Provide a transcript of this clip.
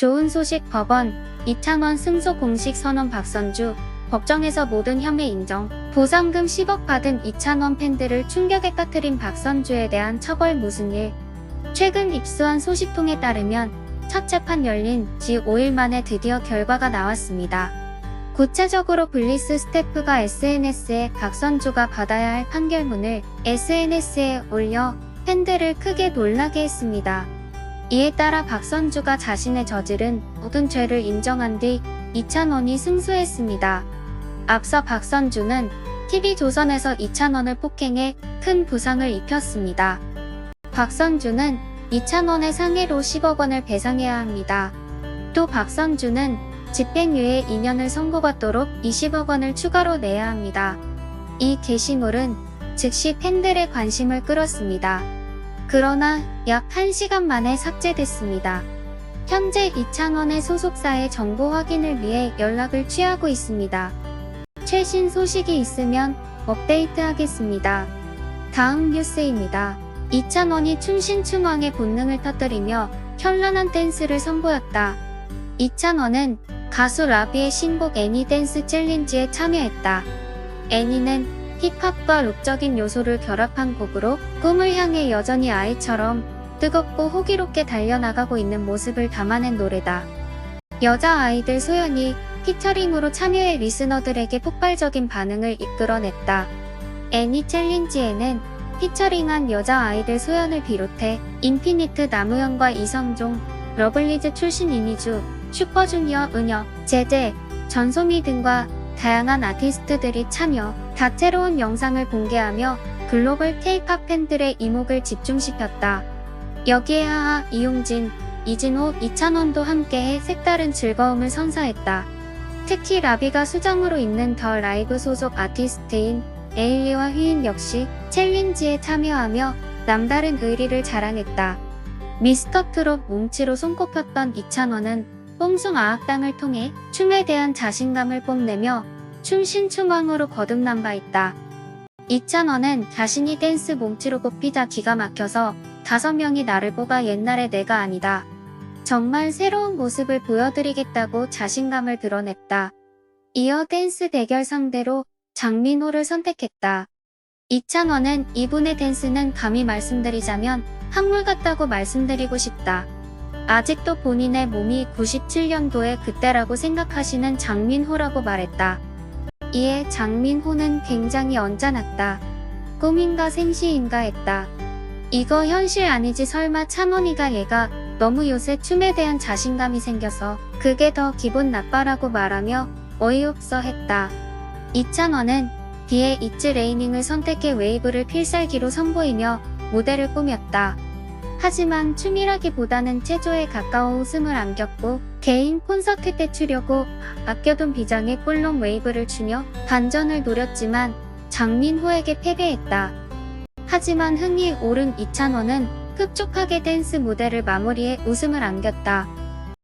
좋은 소식 법원 이창원 승소 공식 선언 박선주 법정에서 모든 혐의 인정 보상금 10억 받은 이창원 팬들을 충격에 빠뜨린 박선주에 대한 처벌 무슨 일 최근 입수한 소식통에 따르면 첫 재판 열린 지 5일 만에 드디어 결과가 나왔습니다. 구체적으로 블리스 스태프가 SNS에 박선주가 받아야 할 판결문을 SNS에 올려 팬들을 크게 놀라게 했습니다. 이에 따라 박선주가 자신의 저지른 모든 죄를 인정한 뒤 2,000원이 승소했습니다. 앞서 박선주는 TV조선에서 2,000원을 폭행해 큰 부상을 입혔습니다. 박선주는 2,000원의 상해로 10억 원을 배상해야 합니다. 또 박선주는 집행유예 2년을 선고받도록 20억 원을 추가로 내야 합니다. 이 게시물은 즉시 팬들의 관심을 끌었습니다. 그러나 약 1시간 만에 삭제됐습니다. 현재 이창원의 소속사의 정보 확인을 위해 연락을 취하고 있습니다. 최신 소식이 있으면 업데이트하겠습니다. 다음 뉴스입니다. 이찬원이 춤신춤왕의 본능을 터뜨리며 현란한 댄스를 선보였다. 이찬원은 가수 라비의 신곡 애니 댄스 챌린지에 참여했다. 애니는 힙합과 록적인 요소를 결합한 곡으로 꿈을 향해 여전히 아이처럼 뜨겁고 호기롭게 달려나가고 있는 모습을 담아낸 노래다. 여자 아이들 소연이 피처링으로 참여해 리스너들에게 폭발적인 반응을 이끌어냈다. 애니 챌린지에는 피처링한 여자 아이들 소연을 비롯해 인피니트 나무현과 이성종, 러블리즈 출신 이미주, 슈퍼주니어 은여, 제제, 전소미 등과 다양한 아티스트들이 참여, 다채로운 영상을 공개하며 글로벌 K-팝 팬들의 이목을 집중시켰다. 여기에 하하, 이용진, 이진호, 이찬원도 함께해 색다른 즐거움을 선사했다. 특히 라비가 수장으로 있는 더 라이브 소속 아티스트인 에일리와 휘인 역시 챌린지에 참여하며 남다른 의리를 자랑했다. 미스터 트롯 뭉치로 손꼽혔던 이찬원은 뽕숭 아악당을 통해 춤에 대한 자신감을 뽐내며 춤신춤왕으로 거듭난 바 있다. 이찬원은 자신이 댄스 몸치로 꼽히자 기가 막혀서 다섯 명이 나를 보가 옛날의 내가 아니다. 정말 새로운 모습을 보여드리겠다고 자신감을 드러냈다. 이어 댄스 대결 상대로 장민호를 선택했다. 이찬원은 이분의 댄스는 감히 말씀드리자면 한물 같다고 말씀드리고 싶다. 아직도 본인의 몸이 97년도의 그때라고 생각하시는 장민호라고 말했다. 이에 장민호는 굉장히 언짢았다. 꿈인가 생시인가 했다. 이거 현실 아니지 설마 찬원이가 얘가 너무 요새 춤에 대한 자신감이 생겨서 그게 더 기분 나빠라고 말하며 어이없어 했다. 이찬원은 뒤에 이츠 레이닝을 선택해 웨이브를 필살기로 선보이며 무대를 꾸몄다. 하지만 춤이라기보다는 체조에 가까워 웃음을 안겼고 개인 콘서트 때 추려고 아껴둔 비장의 꿀롱 웨이브를 추며 반전을 노렸지만 장민호에게 패배했다. 하지만 흥이 오른 이찬원은 흡족하게 댄스 무대를 마무리해 웃음을 안겼다.